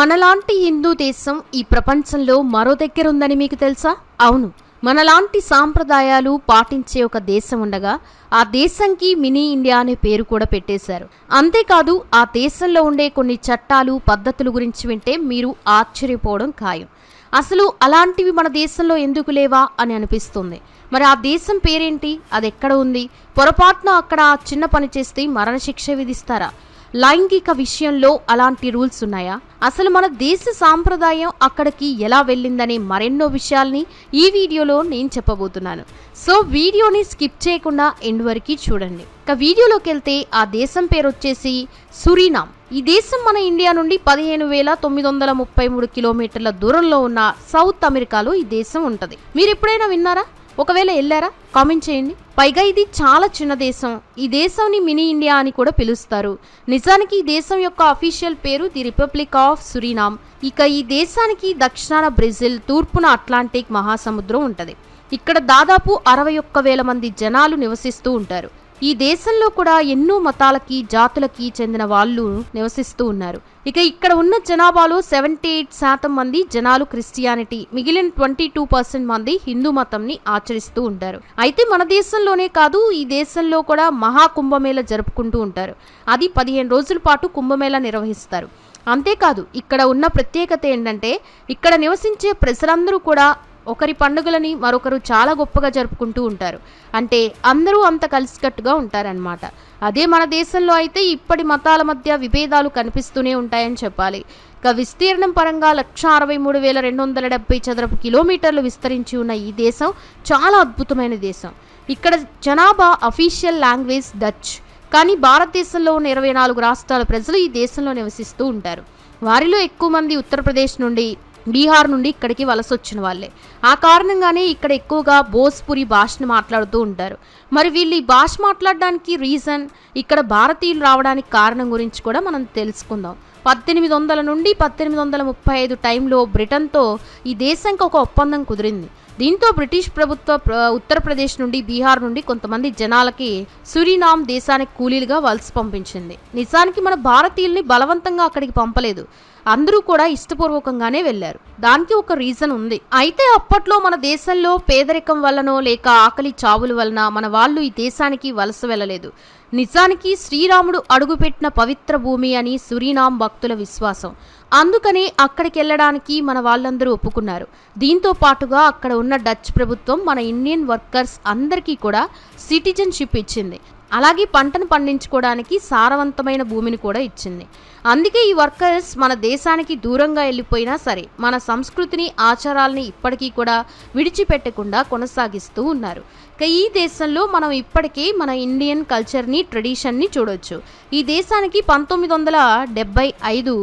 మనలాంటి హిందూ దేశం ఈ ప్రపంచంలో మరో దగ్గర ఉందని మీకు తెలుసా? అవును. మనలాంటి సాంప్రదాయాలు పాటించే ఒక దేశం ఉండగా ఆ దేశంకి మినీ ఇండియా అనే పేరు కూడా పెట్టేశారు. అంతేకాదు ఆ దేశంలో ఉండే కొన్ని చట్టాలు పద్ధతుల గురించి వింటే మీరు ఆశ్చర్యపోవడం ఖాయం. అసలు అలాంటివి మన దేశంలో ఎందుకు లేవా అని అనిపిస్తుంది. మరి ఆ దేశం పేరేంటి? అది ఎక్కడ ఉంది? పొరపాటున అక్కడ చిన్న పని చేస్తే మరణశిక్ష విధిస్తారా? లైంగిక విషయంలో అలాంటి రూల్స్ ఉన్నాయా? అసలు మన దేశ సాంప్రదాయం అక్కడికి ఎలా వెళ్ళిందనే మరెన్నో విషయాల్ని ఈ వీడియోలో నేను చెప్పబోతున్నాను. సో వీడియోని స్కిప్ చేయకుండా ఎండ్ వరకు చూడండి. ఇక వీడియోలోకి వెళ్తే ఆ దేశం పేరు వచ్చేసి సురీనామ్. ఈ దేశం మన ఇండియా నుండి పదిహేను వేల తొమ్మిది వందల ముప్పై మూడు కిలోమీటర్ల దూరంలో ఉన్న సౌత్ అమెరికాలో ఈ దేశం ఉంటుంది. మీరు ఎప్పుడైనా విన్నారా? ఒకవేళ వెళ్ళారా? కామెంట్ చేయండి. పైగా ఇది చాలా చిన్న దేశం. ఈ దేశంని మినీ ఇండియా అని కూడా పిలుస్తారు. నిజానికి ఈ దేశం యొక్క అఫీషియల్ పేరు ది రిపబ్లిక్ ఆఫ్ సురీనామ్. ఇక ఈ దేశానికి దక్షిణాన బ్రెజిల్ తూర్పున అట్లాంటిక్ మహాసముద్రం ఉంటుంది. ఇక్కడ దాదాపు అరవై ఒక్క వేల మంది జనాలు నివసిస్తూ ఉంటారు. ఈ దేశంలో కూడా ఎన్నో మతాలకి జాతులకి చెందిన వాళ్ళు నివసిస్తూ ఉన్నారు. ఇక ఇక్కడ ఉన్న జనాభాలో సెవెంటీ ఎయిట్ శాతం మంది జనాలు క్రిస్టియానిటీ మిగిలిన ట్వంటీ టూ పర్సెంట్ మంది హిందూ మతంని ఆచరిస్తూ ఉంటారు. అయితే మన దేశంలోనే కాదు ఈ దేశంలో కూడా మహా కుంభమేళ జరుపుకుంటూ ఉంటారు. అది పదిహేను రోజుల పాటు కుంభమేళ నిర్వహిస్తారు. అంతేకాదు ఇక్కడ ఉన్న ప్రత్యేకత ఏంటంటే ఇక్కడ నివసించే ప్రజలందరూ కూడా ఒకరి పండుగలని మరొకరు చాలా గొప్పగా జరుపుకుంటూ ఉంటారు. అంటే అందరూ అంత కలిసికట్టుగా ఉంటారనమాట అదే మన దేశంలో అయితే ఇప్పటి మతాల మధ్య విభేదాలు కనిపిస్తూనే ఉంటాయని చెప్పాలి. ఇక విస్తీర్ణం పరంగా లక్ష అరవై మూడు వేల రెండు వందల డెబ్బై చదరపు కిలోమీటర్లు విస్తరించి ఉన్న ఈ దేశం చాలా అద్భుతమైన దేశం. ఇక్కడ జనాభా అఫీషియల్ లాంగ్వేజ్ డచ్ కానీ భారతదేశంలో ఉన్న ఇరవై నాలుగు రాష్ట్రాల ప్రజలు ఈ దేశంలో నివసిస్తూ ఉంటారు. వారిలో ఎక్కువ మంది ఉత్తరప్రదేశ్ నుండి బీహార్ నుండి ఇక్కడికి వలస వచ్చిన వాళ్ళే. ఆ కారణంగానే ఇక్కడ ఎక్కువగా భోజ్పురి భాషను మాట్లాడుతూ ఉంటారు. మరి వీళ్ళు ఈ భాష మాట్లాడడానికి రీజన్ ఇక్కడ భారతీయులు రావడానికి కారణం గురించి కూడా మనం తెలుసుకుందాం. పద్దెనిమిది వందల నుండి పద్దెనిమిది వందల ముప్పై ఐదు టైంలో బ్రిటన్తో ఈ దేశంకి ఒక ఒప్పందం కుదిరింది. దీంతో బ్రిటిష్ ప్రభుత్వ ఉత్తరప్రదేశ్ నుండి బీహార్ నుండి కొంతమంది జనాలకి సురీనామ్ దేశానికి కూలీలుగా వలస పంపించింది. నిజానికి మన భారతీయుల్ని బలవంతంగా అక్కడికి పంపలేదు. అందరూ కూడా ఇష్టపూర్వకంగానే వెళ్ళారు. దానికి ఒక రీజన్ ఉంది. అయితే అప్పట్లో మన దేశంలో పేదరికం వల్లనో లేక ఆకలి చావుల వలన మన వాళ్ళు ఈ దేశానికి వలస వెళ్ళలేదు. నిజానికి శ్రీరాముడు అడుగుపెట్టిన పవిత్ర భూమి అని సురీనాం భక్తుల విశ్వాసం. అందుకనే అక్కడికి వెళ్ళడానికి మన వాళ్ళందరూ ఒప్పుకున్నారు. దీంతో పాటుగా అక్కడ ఉన్న డచ్ ప్రభుత్వం మన ఇండియన్ వర్కర్స్ అందరికీ కూడా సిటిజన్షిప్ ఇచ్చింది. అలాగే పంటను పండించుకోవడానికి సారవంతమైన భూమిని కూడా ఇచ్చింది. అందుకే ఈ వర్కర్స్ మన దేశానికి దూరంగా వెళ్ళిపోయినా సరే మన సంస్కృతిని ఆచారాలని ఇప్పటికీ కూడా విడిచిపెట్టకుండా కొనసాగిస్తూ ఉన్నారు. ఈ దేశంలో మనం ఇప్పటికీ మన ఇండియన్ కల్చర్ని ట్రెడిషన్ని చూడొచ్చు. ఈ దేశానికి పంతొమ్మిది వందల డెబ్బై ఐదు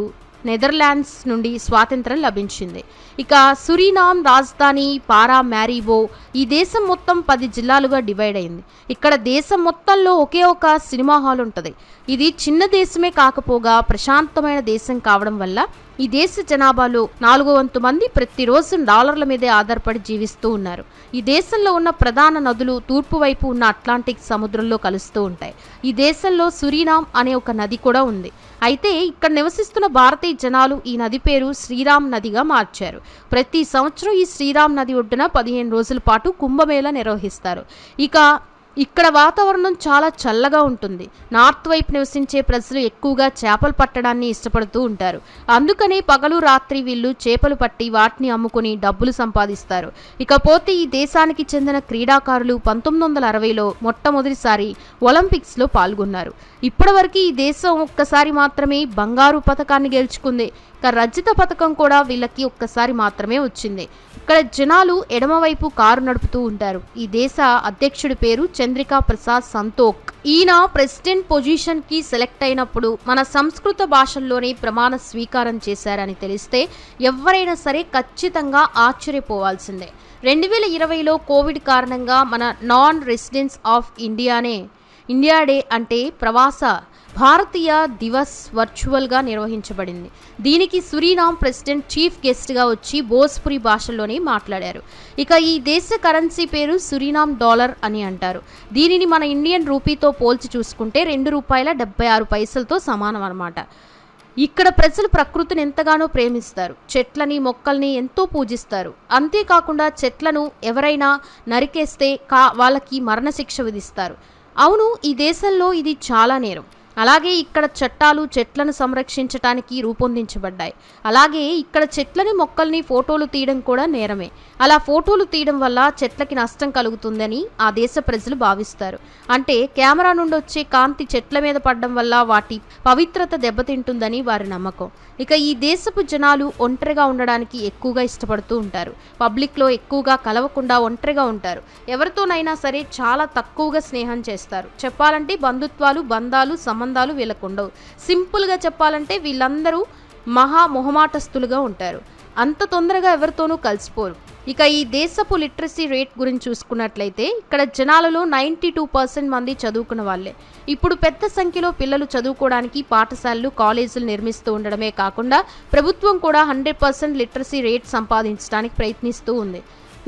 నెదర్లాండ్స్ నుండి స్వాతంత్రం లభించింది. ఇక సురీనామ్ రాజధాని పారా మ్యారీబో ఈ దేశం మొత్తం పది జిల్లాలుగా డివైడ్ అయింది. ఇక్కడ దేశం మొత్తంలో ఒకే ఒక సినిమా హాల్ ఉంటుంది. ఇది చిన్న దేశమే కాకపోగా ప్రశాంతమైన దేశం కావడం వల్ల ఈ దేశ జనాభాలో నాలుగో వంతు మంది ప్రతిరోజు డాలర్ల మీదే ఆధారపడి జీవిస్తూ ఉన్నారు. ఈ దేశంలో ఉన్న ప్రధాన నదులు తూర్పు వైపు ఉన్న అట్లాంటిక్ సముద్రంలో కలుస్తూ ఉంటాయి. ఈ దేశంలో సురీనామ్ అనే ఒక నది కూడా ఉంది. అయితే ఇక్కడ నివసిస్తున్న భారతీయ జనాలు ఈ నది పేరు శ్రీరామ్ నదిగా మార్చారు. ప్రతి సంవత్సరం ఈ శ్రీరామ్ నది ఒడ్డున పదిహేను రోజుల పాటు కుంభమేళ నిర్వహిస్తారు. ఇక ఇక్కడ వాతావరణం చాలా చల్లగా ఉంటుంది. నార్త్ వైపు నివసించే ప్రజలు ఎక్కువగా చేపలు పట్టడాన్ని ఇష్టపడుతూ ఉంటారు. అందుకనే పగలు రాత్రి వీళ్ళు చేపలు పట్టి వాటిని అమ్ముకుని డబ్బులు సంపాదిస్తారు. ఇకపోతే ఈ దేశానికి చెందిన క్రీడాకారులు పంతొమ్మిది వందల అరవైలో మొట్టమొదటిసారి ఒలింపిక్స్లో పాల్గొన్నారు. ఇప్పటివరకు ఈ దేశం ఒక్కసారి మాత్రమే బంగారు పథకాన్ని గెలుచుకుంది. ఇక రజిత పథకం కూడా వీళ్ళకి ఒక్కసారి మాత్రమే వచ్చింది. ఇక్కడ జనాలు ఎడమవైపు కారు నడుపుతూ ఉంటారు. ఈ దేశ అధ్యక్షుడి పేరు చంద్రికా ప్రసాద్ సంతోక్. ఈయన ప్రెసిడెంట్ పొజిషన్కి సెలెక్ట్ అయినప్పుడు మన సంస్కృత భాషల్లోనే ప్రమాణ స్వీకారం చేశారని తెలిస్తే ఎవరైనా సరే ఖచ్చితంగా ఆశ్చర్యపోవాల్సిందే. రెండు వేల ఇరవైలో కోవిడ్ కారణంగా మన నాన్ రెసిడెన్స్ ఆఫ్ ఇండియానే ఇండియా డే అంటే ప్రవాస భారతీయ దివస్ వర్చువల్గా నిర్వహించబడింది. దీనికి సురీనామ్ ప్రెసిడెంట్ చీఫ్ గెస్ట్గా వచ్చి భోజ్పురి భాషలోనే మాట్లాడారు. ఇక ఈ దేశ కరెన్సీ పేరు సురీనామ్ డాలర్ అని అంటారు. దీనిని మన ఇండియన్ రూపీతో పోల్చి చూసుకుంటే రెండు రూపాయల డెబ్బై ఆరు పైసలతో సమానం అన్నమాట. ఇక్కడ ప్రజలు ప్రకృతిని ఎంతగానో ప్రేమిస్తారు. చెట్లని మొక్కల్ని ఎంతో పూజిస్తారు. అంతేకాకుండా చెట్లను ఎవరైనా నరికేస్తే కా వాళ్ళకి మరణశిక్ష విధిస్తారు. అవును ఈ దేశంలో ఇది చాలా నేరం. అలాగే ఇక్కడ చట్టాలు చెట్లను సంరక్షించటానికి రూపొందించబడ్డాయి. అలాగే ఇక్కడ చెట్లని మొక్కల్ని ఫోటోలు తీయడం కూడా నేరమే. అలా ఫోటోలు తీయడం వల్ల చెట్లకి నష్టం కలుగుతుందని ఆ దేశ ప్రజలు భావిస్తారు. అంటే కెమెరా నుండి వచ్చే కాంతి చెట్ల మీద పడడం వల్ల వాటి పవిత్రత దెబ్బతింటుందని వారి నమ్మకం. ఇక ఈ దేశపు జనాలు ఒంటరిగా ఉండడానికి ఎక్కువగా ఇష్టపడుతూ ఉంటారు. పబ్లిక్లో ఎక్కువగా కలవకుండా ఒంటరిగా ఉంటారు. ఎవరితోనైనా సరే చాలా తక్కువగా స్నేహం చేస్తారు. చెప్పాలంటే బంధుత్వాలు బంధాలు సంబంధాలు వీళ్ళకు ఉండవు. సింపుల్గా చెప్పాలంటే వీళ్ళందరూ మహా మొహమాటస్తులుగా ఉంటారు. అంత తొందరగా ఎవరితోనూ కలిసిపోరు. ఇక ఈ దేశపు లిటరసీ రేట్ గురించి చూసుకున్నట్లయితే ఇక్కడ జనాలలో నైంటీ టూ పర్సెంట్ మంది చదువుకున్న వాళ్ళే. ఇప్పుడు పెద్ద సంఖ్యలో పిల్లలు చదువుకోవడానికి పాఠశాలలు కాలేజీలు నిర్మిస్తూ ఉండడమే కాకుండా ప్రభుత్వం కూడా హండ్రెడ్ పర్సెంట్ లిటరసీ రేట్ సంపాదించడానికి ప్రయత్నిస్తూ ఉంది.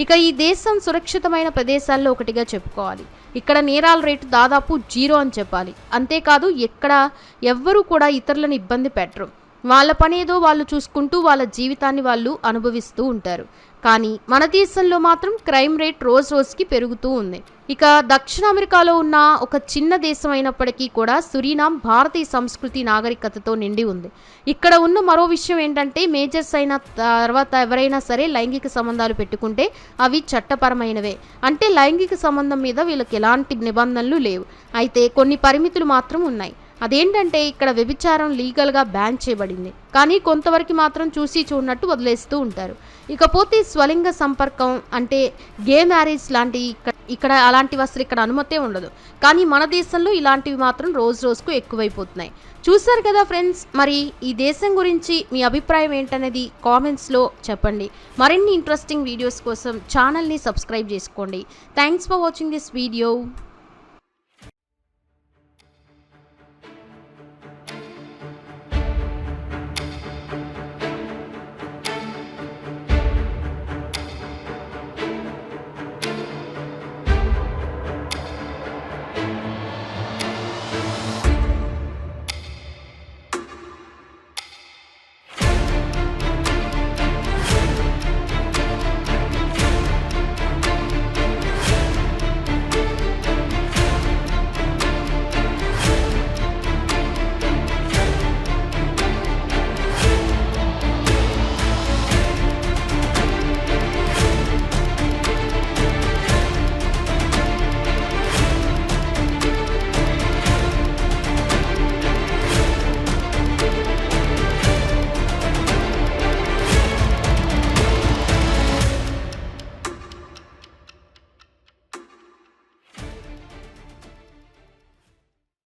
ఇక ఈ దేశం సురక్షితమైన ప్రదేశాల్లో ఒకటిగా చెప్పుకోవాలి. ఇక్కడ నేరాల రేటు దాదాపు జీరో అని చెప్పాలి. అంతేకాదు ఎక్కడ ఎవ్వరూ కూడా ఇతరులను ఇబ్బంది పెట్టరు. వాళ్ళ పనేదో వాళ్ళు చూసుకుంటూ వాళ్ళ జీవితాన్ని వాళ్ళు అనుభవిస్తూ ఉంటారు. కానీ మన దేశంలో మాత్రం క్రైమ్ రేట్ రోజు రోజుకి పెరుగుతూ ఉంది. ఇక దక్షిణ అమెరికాలో ఉన్న ఒక చిన్న దేశం అయినప్పటికీ కూడా సురీనాం భారతీయ సంస్కృతి నాగరికతతో నిండి ఉంది. ఇక్కడ ఉన్న మరో విషయం ఏంటంటే మేజర్స్ అయిన తర్వాత ఎవరైనా సరే లైంగిక సంబంధాలు పెట్టుకుంటే అవి చట్టపరమైనవే. అంటే లైంగిక సంబంధం మీద వీళ్ళకి ఎలాంటి నిబంధనలు లేవు. అయితే కొన్ని పరిమితులు మాత్రం ఉన్నాయి. అదేంటంటే ఇక్కడ వ్యభిచారం లీగల్గా బ్యాన్ చేయబడింది. కానీ కొంతవరకు మాత్రం చూసి చూడనట్టు వదిలేస్తూ ఉంటారు. ఇకపోతే స్వలింగ సంపర్కం అంటే గే మ్యారేజ్ లాంటి ఇక్కడ ఇక్కడ అలాంటివి అసలు ఇక్కడ అనుమతే ఉండదు. కానీ మన దేశంలో ఇలాంటివి మాత్రం రోజు రోజుకు ఎక్కువైపోతున్నాయి. చూశారు కదా ఫ్రెండ్స్ మరి ఈ దేశం గురించి మీ అభిప్రాయం ఏంటనేది కామెంట్స్లో చెప్పండి. మరిన్ని ఇంట్రెస్టింగ్ వీడియోస్ కోసం ఛానల్ని సబ్స్క్రైబ్ చేసుకోండి. Thanks for watching this video.